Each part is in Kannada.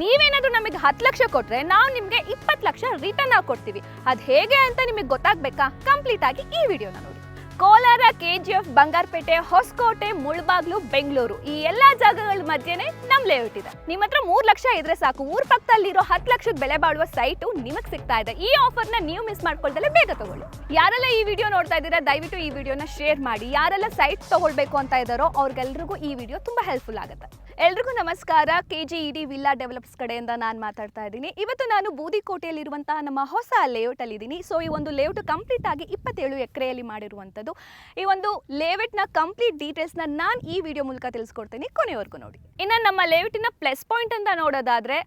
ನೀವೇನಾದ್ರೂ ನಮಗೆ ಹತ್ತು ಲಕ್ಷ ಕೊಟ್ರೆ ನಾವು ನಿಮಗೆ ಇಪ್ಪತ್ತು ಲಕ್ಷ ರಿಟರ್ನ್ ಆಗಿ ಕೊಡ್ತೀವಿ. ಅದು ಹೇಗೆ ಅಂತ ನಿಮಗೆ ಗೊತ್ತಾಗ್ಬೇಕಾ? ಕಂಪ್ಲೀಟ್ ಆಗಿ ಈ ವಿಡಿಯೋನ ನೋಡಿ. Kolar K G F Bangarapete, Hosakote, Mulbagal, Bengaluru ಈ ಎಲ್ಲಾ ಜಾಗಗಳ ಮಧ್ಯೆನೇ ನಮ್ ಲೇಔಟ್ ಇದೆ. ನಿಮ್ಮ ಹತ್ರ ಮೂರ್ ಲಕ್ಷ ಇದ್ರೆ ಸಾಕು. ಊರ್ ಪಕ್ಕದಲ್ಲಿರೋ ಹತ್ತು ಲಕ್ಷದ ಬೆಲೆ ಬಾಳುವ ಸೈಟು ನಿಮಗೆ ಸಿಗ್ತಾ ಇದೆ. ಈ ಆಫರ್ನ ನೀವು ಮಿಸ್ ಮಾಡ್ಕೊಳ್ದಲೆ ಬೇಗ ತಗೊಳ್ಳಿ. ಯಾರೆಲ್ಲ ಈ ವಿಡಿಯೋ ನೋಡ್ತಾ ಇದ್ದೀರಾ, ದಯವಿಟ್ಟು ಈ ವಿಡಿಯೋನ ಶೇರ್ ಮಾಡಿ. ಯಾರೆಲ್ಲ ಸೈಟ್ ತಗೊಳ್ಬೇಕು ಅಂತ ಇದ್ದಾರೋ ಅವ್ರಿಗೆಲ್ರಿಗೂ ಈ ವಿಡಿಯೋ ತುಂಬಾ ಹೆಲ್ಪ್ಫುಲ್ ಆಗುತ್ತೆ. ಎಲ್ರಿಗೂ ನಮಸ್ಕಾರ. K G ED villa develops ಕಡೆಯಿಂದ ನಾನು ಮಾತಾಡ್ತಾ ಇದ್ದೀನಿ. ಇವತ್ತು ನಾನು ಬೂದಿಕೋಟೆಯಲ್ಲಿರುವಂತಹ ನಮ್ಮ ಹೊಸ ಲೇಔಟ್ ಅಲ್ಲಿ ಇದ್ದೀನಿ. ಸೊ ಈ ಒಂದು ಲೇಔಟ್ ಕಂಪ್ಲೀಟ್ ಆಗಿ ಇಪ್ಪತ್ತೇಳು ಎಕರೆಯಲ್ಲಿ ಮಾಡಿರುವಂಥದ್ದು. ಈ ಒಂದು ಲೇಔಟ್ನ ಕಂಪ್ಲೀಟ್ ಡೀಟೇಲ್ಸ್ನ ನಾನು ಈ ವಿಡಿಯೋ ಮೂಲಕ ತಿಳಿಸ್ಕೊಡ್ತೀನಿ. ಕೊನೆವರೆಗೂ ನೋಡಿ. ಇನ್ನು ನಮ್ಮ ಲೇಔಟಿನ ಪ್ಲಸ್ ಪಾಯಿಂಟ್ ಅಂತ ನೋಡೋದಾದ್ರೆ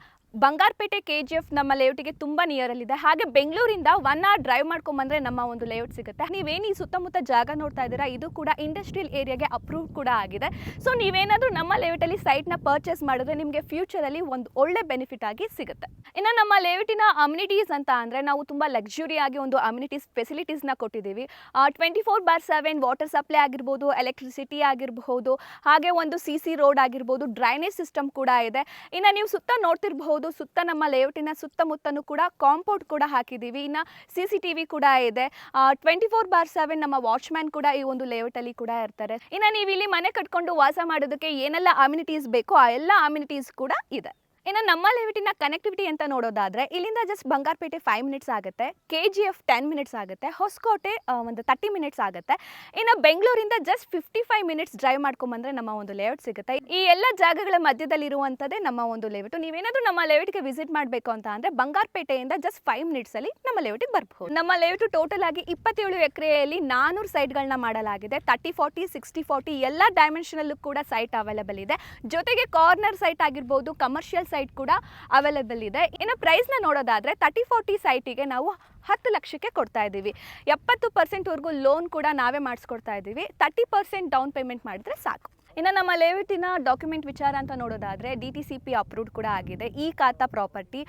ಬಂಗಾರಪೇಟೆ ಕೆ ಜಿ ಎಫ್ ನಮ್ಮ ಲೇಔಟಿಗೆ ತುಂಬ ನಿಯರಲ್ಲಿದೆ ಹಾಗೆ ಬೆಂಗಳೂರಿಂದ ಒನ್ ಅವರ್ ಡ್ರೈವ್ ಮಾಡ್ಕೊಂಬಂದ್ರೆ ನಮ್ಮ ಒಂದು ಲೇಔಟ್ ಸಿಗುತ್ತೆ. ನೀವೇನು ಈ ಸುತ್ತಮುತ್ತ ಜಾಗ ನೋಡ್ತಾ ಇದ್ದೀರಾ, ಇದು ಕೂಡ ಇಂಡಸ್ಟ್ರಿಯಲ್ ಏರಿಯಾಗೆ ಅಪ್ರೂವ್ ಕೂಡ ಆಗಿದೆ. ಸೊ ನೀವೇನಾದರೂ ನಮ್ಮ ಲೇಔಟಲ್ಲಿ ಸೈಟ್ನ ಪರ್ಚೇಸ್ ಮಾಡಿದ್ರೆ ನಿಮಗೆ ಫ್ಯೂಚರಲ್ಲಿ ಒಂದು ಒಳ್ಳೆ ಬೆನಿಫಿಟ್ ಆಗಿ ಸಿಗುತ್ತೆ. ಇನ್ನು ನಮ್ಮ ಲೇಔಟಿನ ಅಮ್ಯುನಿಟೀಸ್ ಅಂತ ಅಂದರೆ ನಾವು ತುಂಬ ಲಕ್ಸುರಿ ಆಗಿ ಒಂದು ಅಮ್ಯುನಿಟೀಸ್ ಫೆಸಿಲಿಟೀಸ್ನ ಕೊಟ್ಟಿದ್ದೀವಿ. Twenty four bar seven water supply ಆಗಿರ್ಬೋದು ಎಲೆಕ್ಟ್ರಿಸಿಟಿ ಆಗಿರಬಹುದು, ಹಾಗೆ ಒಂದು ಸಿ ಸಿ ರೋಡ್ ಆಗಿರ್ಬೋದು ಡ್ರೈನೇಜ್ ಸಿಸ್ಟಮ್ ಕೂಡ ಇದೆ. ಇನ್ನು ನೀವು ಸುತ್ತ ನೋಡ್ತಿರಬಹುದು ಸುತ್ತ ನಮ್ಮ ಲೇಔಟಿನ ಸುತ್ತಮುತ್ತನೂ ಕೂಡ ಕಾಂಪೌಂಡ್ ಕೂಡ ಹಾಕಿದ್ದೀವಿ. ಇನ್ನು ಸಿ ಸಿ ಟಿ ವಿ ಕೂಡ ಇದೆ. ಟ್ವೆಂಟಿ ಫೋರ್ ಬಾರ್ ಸೆವೆನ್ ನಮ್ಮ ವಾಚ್ಮ್ಯಾನ್ ಕೂಡ ಈ ಒಂದು ಲೇಔಟಲ್ಲಿ ಕೂಡ ಇರ್ತಾರೆ. ಇನ್ನು ನೀವು ಇಲ್ಲಿ ಮನೆ ಕಟ್ಕೊಂಡು ವಾಸ ಮಾಡೋದಕ್ಕೆ ಏನೆಲ್ಲ ಅಮ್ಯುನಿಟೀಸ್ ಬೇಕೋ, ಆ ಎಲ್ಲ ಅಮ್ಯುನಿಟೀಸ್ ಕೂಡ ಇದೆ. ಇನ್ನು ನಮ್ಮ ಲೆವಿಟಿನ ಕನೆಕ್ಟಿವಿಟಿ ಅಂತ ನೋಡೋದಾದ್ರೆ, ಇಲ್ಲಿಂದ ಜಸ್ಟ್ ಬಂಗಾರಪೇಟೆ ಫೈವ್ ಮಿನಿಟ್ಸ್ ಆಗುತ್ತೆ K G F ten minutes ಆಗುತ್ತೆ, ಹೊಸಕೋಟೆ ಒಂದು ತರ್ಟಿ ಮಿನಿಟ್ಸ್ ಆಗುತ್ತೆ. ಇನ್ನು ಬೆಂಗಳೂರಿಂದ just fifty five minutes drive ಮಾಡ್ಕೊಂಬಂದರೆ ನಮ್ಮ ಒಂದು ಲೇಔಟ್ ಸಿಗುತ್ತೆ. ಈ ಎಲ್ಲ ಜಾಗಗಳ ಮಧ್ಯದಲ್ಲಿರುವಂಥದ್ದೇ ನಮ್ಮ ಒಂದು ಲೇಔಟ್ ನೀವೇನಾದ್ರು ನಮ್ಮ ಲೇಔಟ್ಗೆ ವಿಸಿಟ್ ಮಾಡಬೇಕು ಅಂತ ಅಂದ್ರೆ ಬಂಗಾರಪೇಟೆಯಿಂದ ಜಸ್ಟ್ ಫೈವ್ ಮಿನಿಟ್ಸ್ ಅಲ್ಲಿ ನಮ್ಮ ಲೇಔಟಿಗೆ ಬರಬಹುದು ನಮ್ಮ ಲೇಔಟ್ ಟೋಟಲ್ ಆಗಿ ಇಪ್ಪತ್ತೇಳು ಎಕರೆಯಲ್ಲಿ ನಾನೂರು ಸೈಟ್ಗಳನ್ನ ಮಾಡಲಾಗಿದೆ. ತರ್ಟಿ ಫಾರ್ಟಿ ಸಿಕ್ಸ್ಟಿ ಫಾರ್ಟಿ ಎಲ್ಲ ಡೈಮೆನ್ಷನಲ್ಲೂ ಕೂಡ ಸೈಟ್ ಅವೈಲೇಬಲ್ ಇದೆ. ಜೊತೆಗೆ ಕಾರ್ನರ್ ಸೈಟ್ ಆಗಿರ್ಬೋದು ಕಮರ್ಷಿಯಲ್ ಸೈಟ್ ಕೂಡ ಅವೈಲೇಬಲ್ ಇದೆ. ಇನ್ನು ಪ್ರೈಸ್ನ ನೋಡೋದಾದರೆ ತರ್ಟಿ ಫೋರ್ಟಿ ಸೈಟಿಗೆ ನಾವು ಹತ್ತು ಲಕ್ಷಕ್ಕೆ ಕೊಡ್ತಾ ಇದ್ದೀವಿ. ಎಪ್ಪತ್ತು ಪರ್ಸೆಂಟ್ವರೆಗೂ ಲೋನ್ ಕೂಡ ನಾವೇ ಮಾಡಿಸ್ಕೊಡ್ತಾ ಇದ್ದೀವಿ. ತರ್ಟಿ ಪರ್ಸೆಂಟ್ ಡೌನ್ ಪೇಮೆಂಟ್ ಮಾಡಿದ್ರೆ ಸಾಕು. ಇನ್ನು ನಮ್ಮ ಲೇಔಟಿನ ಡಾಕ್ಯುಮೆಂಟ್ ವಿಚಾರ ಅಂತ ನೋಡೋದಾದರೆ D T C P approved ಕೂಡ ಆಗಿದೆ. ಈ ಖಾತಾ ಪ್ರಾಪರ್ಟಿ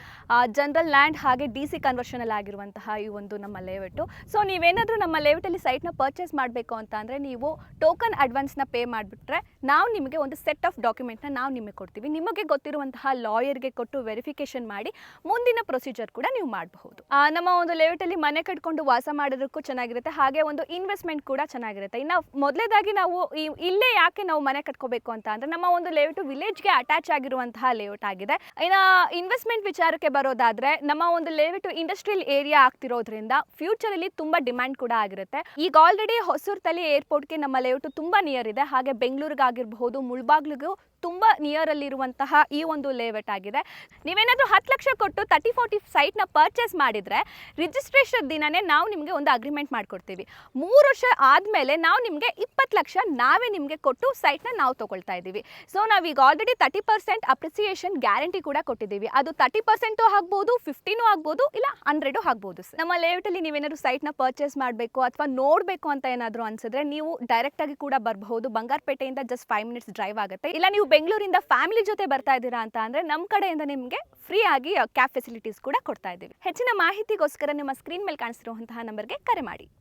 ಜನರಲ್ ಲ್ಯಾಂಡ್ ಹಾಗೆ ಡಿ ಸಿ ಕನ್ವರ್ಷನಲ್ಲಿ ಆಗಿರುವಂತಹ ಈ ಒಂದು ನಮ್ಮ ಲೇಔಟು. ಸೊ ನೀವೇನಾದರೂ ನಮ್ಮ ಲೇಔಟಲ್ಲಿ ಸೈಟ್ನ ಪರ್ಚೇಸ್ ಮಾಡಬೇಕು ಅಂತ ಅಂದರೆ ನೀವು ಟೋಕನ್ ಅಡ್ವಾನ್ಸ್ನ ಪೇ ಮಾಡಿಬಿಟ್ರೆ ನಾವು ನಿಮಗೆ ಒಂದು ಸೆಟ್ ಆಫ್ ಡಾಕ್ಯುಮೆಂಟ್ನ ನಾವು ನಿಮಗೆ ಕೊಡ್ತೀವಿ. ನಿಮಗೆ ಗೊತ್ತಿರುವಂತಹ ಲಾಯರ್ಗೆ ಕೊಟ್ಟು ವೆರಿಫಿಕೇಷನ್ ಮಾಡಿ ಮುಂದಿನ ಪ್ರೊಸೀಜರ್ ಕೂಡ ನೀವು ಮಾಡಬಹುದು. ನಮ್ಮ ಒಂದು ಲೇಔಟಲ್ಲಿ ಮನೆ ಕಟ್ಕೊಂಡು ವಾಸ ಮಾಡೋದಕ್ಕೂ ಚೆನ್ನಾಗಿರುತ್ತೆ. ಹಾಗೆ ಒಂದು ಇನ್ವೆಸ್ಟ್ಮೆಂಟ್ ಕೂಡ ಚೆನ್ನಾಗಿರುತ್ತೆ. ಇನ್ನು ಮೊದಲೇದಾಗಿ ನಾವು ಇಲ್ಲೇ ಯಾಕೆ ನಾವು ಮನೆ ಕಟ್ಕೋಬೇಕು ಅಂತ ಅಂದರೆ ನಮ್ಮ ಒಂದು ಲೇಔಟು ವಿಲೇಜ್ಗೆ ಅಟ್ಯಾಚ್ ಆಗಿರುವಂತಹ ಲೇಔಟ್ ಆಗಿದೆ. ಇನ್ನು ಇನ್ವೆಸ್ಟ್ಮೆಂಟ್ ವಿಚಾರಕ್ಕೆ ಬರೋದಾದ್ರೆ ನಮ್ಮ ಒಂದು ಲೇಔಟ್ ಇಂಡಸ್ಟ್ರಿಯಲ್ ಏರಿಯಾ ಆಗ್ತಿರೋದ್ರಿಂದ ಫ್ಯೂಚರ್ ಅಲ್ಲಿ ತುಂಬಾ ಡಿಮ್ಯಾಂಡ್ ಕೂಡ ಆಗಿರುತ್ತೆ. ಈಗ ಆಲ್ರೆಡಿ ಹೊಸೂರ್ತಲ್ಲಿ ಏರ್ಪೋರ್ಟ್ಗೆ ನಮ್ಮ ಲೇಔಟ್ ತುಂಬಾ ನಿಯರ್ ಇದೆ. ಹಾಗೆ ಬೆಂಗಳೂರಿಗಾಗಿರಬಹುದು, ಮುಳ್ಬಾಗ್ಲಿಗೂ ತುಂಬಾ ನಿಯರ್ ಅಲ್ಲಿರುವಂತಹ ಈ ಒಂದು ಲೇಔಟ್ ಆಗಿದೆ. ನೀವೇನಾದ್ರೂ ಹತ್ತು ಲಕ್ಷ ಕೊಟ್ಟು ತರ್ಟಿ ಫೋರ್ಟಿ ಸೈಟ್ನ ಪರ್ಚೇಸ್ ಮಾಡಿದ್ರೆ ರಿಜಿಸ್ಟ್ರೇಷನ್ ದಿನನೇ ನಾವು ನಿಮಗೆ ಒಂದು ಅಗ್ರಿಮೆಂಟ್ ಮಾಡಿಕೊಡ್ತೀವಿ. ಮೂರು ವರ್ಷ ಆದಮೇಲೆ ನಾವು ನಿಮಗೆ ಇಪ್ಪತ್ತು ಲಕ್ಷ ನಾವೇ ನಿಮಗೆ ಕೊಟ್ಟು ಸೈಟ್ನ ನಾವು ತಗೊಳ್ತಾ ಇದ್ದೀವಿ. ಸೊ ನಾವೀಗ already thirty percent appreciation guarantee ಕೂಡ ಕೊಟ್ಟಿದ್ದೀವಿ. ಅದು ತರ್ಟಿ ಪರ್ಸೆಂಟು ಆಗ್ಬೋದು ಫಿಫ್ಟಿನೂ ಆಗ್ಬೋದು, ಇಲ್ಲ ಹಂಡ್ರೆಡು ಆಗ್ಬೋದು ನಮ್ಮ ಲೇಔಟಲ್ಲಿ ನೀವೇನಾದ್ರು ಸೈಟ್ನ ಪರ್ಚೇಸ್ ಮಾಡಬೇಕು ಅಥವಾ ನೋಡಬೇಕು ಅಂತ ಏನಾದರೂ ಅನ್ಸಿದ್ರೆ ನೀವು ಡೈರೆಕ್ಟಾಗಿ ಕೂಡ ಬರಬಹುದು. ಬಂಗಾರಪೇಟೆಯಿಂದ ಜಸ್ಟ್ ಫೈವ್ ಮಿನಿಟ್ಸ್ ಡ್ರೈವ್ ಆಗುತ್ತೆ. ಇಲ್ಲ, ನೀವು ಬೆಂಗಳೂರಿಂದ ಫ್ಯಾಮಿಲಿ ಜೊತೆ ಬರ್ತಾ ಇದ್ದೀರಾ ಅಂತ ಅಂದ್ರೆ ನಮ್ಮ ಕಡೆಯಿಂದ ನಿಮಗೆ ಫ್ರೀ ಆಗಿ ಕ್ಯಾಬ್ ಫೆಸಿಲಿಟೀಸ್ ಕೂಡ ಕೊಡ್ತಾ ಇದ್ದೀವಿ. ಹೆಚ್ಚಿನ ಮಾಹಿತಿಗೋಸ್ಕರ ನಿಮ್ಮ ಸ್ಕ್ರೀನ್ ಮೇಲೆ ಕಾಣಿಸಿರುವಂತಹ ನಂಬರ್ಗೆ ಕರೆ ಮಾಡಿ.